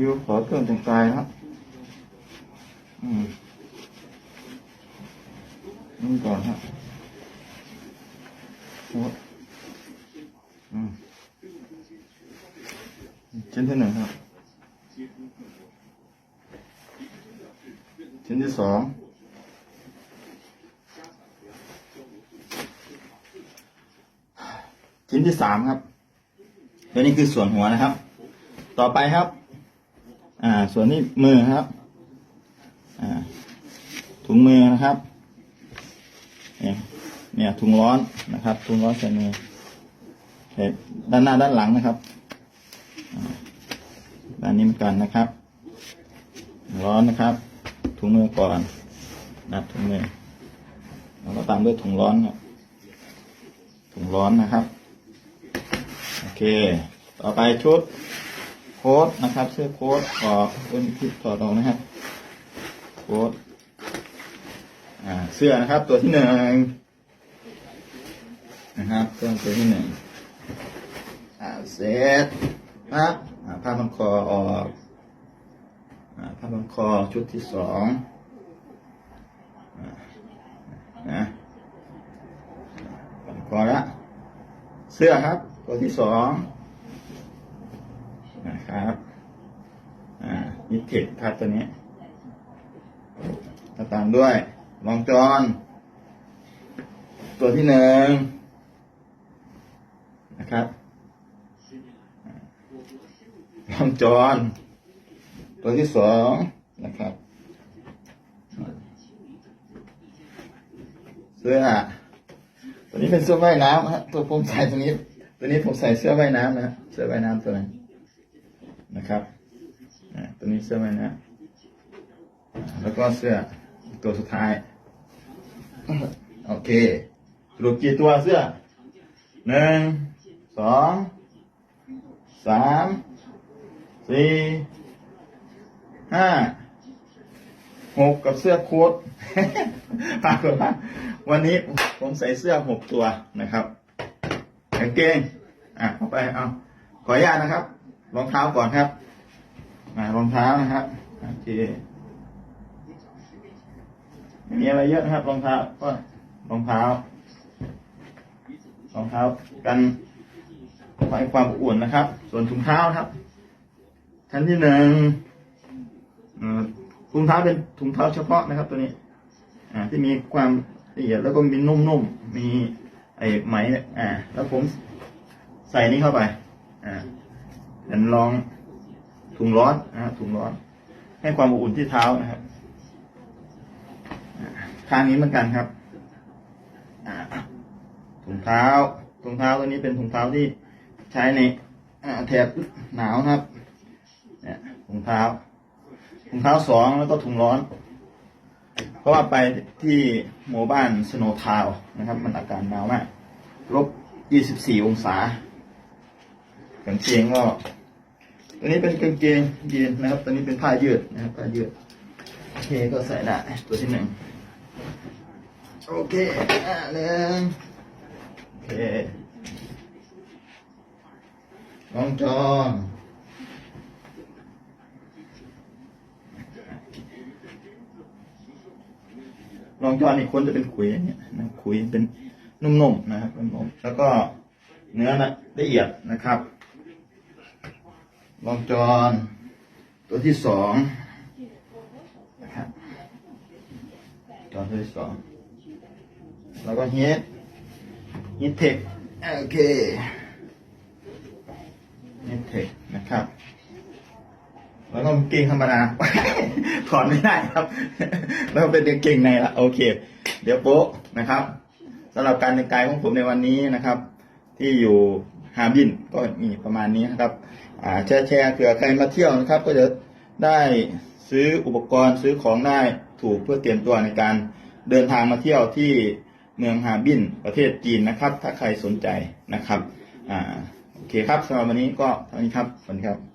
ยูขอเครื่องแต่งกายนะครับอืมนี่ก่อนครับโอ้อืมชิ้นที่หนึ่งครับ ชิ้นที่สอง ชิ้นที่สามครับและนี่คือส่วนหัวนะครับ ต่อไปครับ อ่า ส่วนนี้มือครับ อ่า ถุงมือนะครับ เนี่ยเนี่ยถุงร้อนนะครับ ถุงร้อนใส่มือใส่ด้านหน้าด้านหลังนะครับด้านนี้เหมือนกันนะครับ ร้อนนะครับ ถุงมือก่อนนับถุงมือแล้วก็ตามด้วยถุงร้อนครับถุงร้อนนะครับ โอเค ต่อไปชุด ค้ทนะครับเสื้อโค้ทออกเป็นที่ถอดออกนะครับโค้ทอ่าเสื้อนะครับ ตัวที่หนึ่งนะครับเสื้อตัวที่หนึ่งเสร็จนะครับผ้าพันคอออกผ้าพันคอชุดที่สองนะพันคอละเสื้อครับ ตัวที่สอง นะครับ อ่านิเทคครับตัวนี้ตามด้วยรองจอนตัวที่หนึ่งนะครับรองจอนตัวที่สองนะครับเสื้อตัวนี้เป็นเสื้อว่ายน้ำฮะตัวผมใส่ตัวนี้ ตัวนี้ผมใส่เสื้อว่ายน้ำนะเสื้อว่ายน้ำตัวนี้ นะครับตัวนี้เสื้อว่ายน้ำอ่าแล้วก็เสื้อตัวสุดท้าย โอเคสรุปกี่ตัวเสื้อหนึ่งสองสามสี่ห้าหกกับเสื้อโค้ทปรากฏว่าวันนี้ผมใส่เสื้อหกตัวนะครับกางเกงอะเข้าไปเอาขออนุญาตนะครับ รองเท้าก่อนครับอ่ารองเท้านะครับโอเคไม่มีอะไรเยอะนะครับรองเท้าก็รองเท้ารองเท้ากันไว้ความอบอุ่นนะครับ ส่วนถุงเท้าครับ ชั้นที่หนึ่งอ่อถุงเท้าเป็นถุงเท้าเฉพาะนะครับ ตัวนี้อ่าที่มีความละเอียดแล้วก็มีนุ่มๆ มีไอ้ไหมอ่า แล้วผมใส่นี่เข้าไป อ่า เดี๋ยวลองถุงร้อนนะฮะถุงร้อน ให้ความอบอุ่นที่เท้านะครับอ่าข้างนี้เหมือนกันครับถุงเท้าถุงเท้าตัวนี้เป็นถุงเท้าที่ใช้ในแถบหนาวนะครับเนี่ยถุงเท้าถุงเท้าสองแล้วก็ถุงร้อน เพราะว่าไปที่หมู่บ้านสโนทาวนะครับ มันอากาศหนาวมากลบ 24 องศา กางเกงก็ตัวนี้เป็นกางเกงยีนนะครับ ตัวนี้เป็นผ้ายืดนะครับผ้ายืดโอเคก็ใส่ได้ตัวที่หนึ่งโอเคอ่าหนึ่งโอเคลองจองรองจอนอีกคนจะเป็นขุยอย่างเงี้ยนะขุยเป็นนุ่มๆนะครับนุ่มๆแล้วก็เนื้อนะละเอียดนะครับ รองจอนตัวที่สองนะครับจอนตัวที่สองแล้วก็เฮดเฮดเทคโอเคเฮดเทคนะครับแล้วก็กางเกงธรรมดา ถอดไม่ได้ครับ แล้วเป็นเกงในละโอเค เดี๋ยวโป๊ะนะครับสำหรับการแต่งกายของผมในวันนี้นะครับ ที่อยู่ฮาบินก็มีประมาณนี้นะครับ แชร์แชร์เผื่อใครมาเที่ยวนะครับ ก็จะได้ซื้ออุปกรณ์ซื้อของได้ถูกเพื่อเตรียมตัวในการเดินทางมาเที่ยวที่เมืองฮาร์บินประเทศจีนนะครับ ถ้าใครสนใจนะครับอ่าโอเคครับสำหรับวันนี้ก็เท่านี้ครับสวัสดีครับ